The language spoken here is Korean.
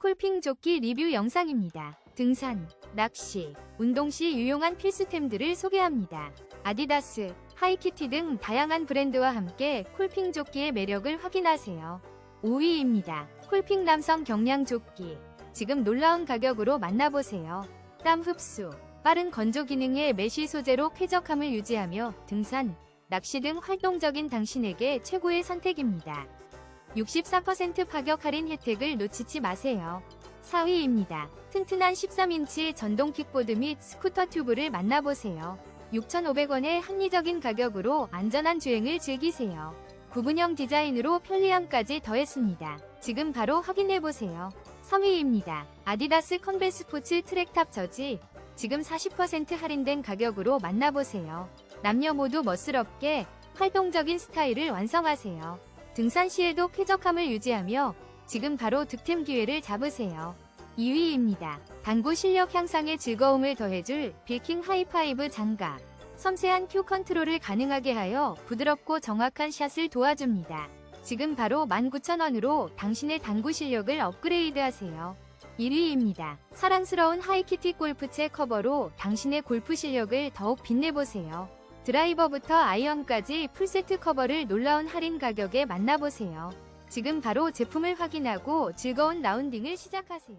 콜핑 조끼 리뷰 영상입니다. 등산, 낚시, 운동 시 유용한 필수템들을 소개합니다. 아디다스, 하이키티 등 다양한 브랜드와 함께 콜핑 조끼의 매력을 확인하세요. 5위입니다. 콜핑 남성 경량 조끼. 지금 놀라운 가격으로 만나보세요. 땀 흡수, 빠른 건조 기능의 메쉬 소재로 쾌적함을 유지하며 등산, 낚시 등 활동적인 당신에게 최고의 선택입니다. 64% 파격 할인 혜택을 놓치지 마세요. 4위입니다. 튼튼한 13인치 전동 킥보드 및 스쿠터 튜브를 만나보세요. 6,500원의 합리적인 가격으로 안전한 주행을 즐기세요. 구분형 디자인으로 편리함까지 더했습니다. 지금 바로 확인해보세요. 3위입니다. 아디다스 컨베 스포츠 트랙탑 저지. 지금 40% 할인된 가격으로 만나보세요. 남녀 모두 멋스럽게 활동적인 스타일을 완성하세요. 등산 시에도 쾌적함을 유지하며 지금 바로 득템 기회를 잡으세요. 2위입니다. 당구 실력 향상에 즐거움을 더해줄 빌킹 하이파이브 장갑. 섬세한 큐 컨트롤을 가능하게 하여 부드럽고 정확한 샷을 도와줍니다. 지금 바로 19,000원으로 당신의 당구 실력을 업그레이드하세요. 1위입니다. 사랑스러운 하이키티 골프채 커버로 당신의 골프 실력을 더욱 빛내보세요. 드라이버부터 아이언까지 풀세트 커버를 놀라운 할인 가격에 만나보세요. 지금 바로 제품을 확인하고 즐거운 라운딩을 시작하세요.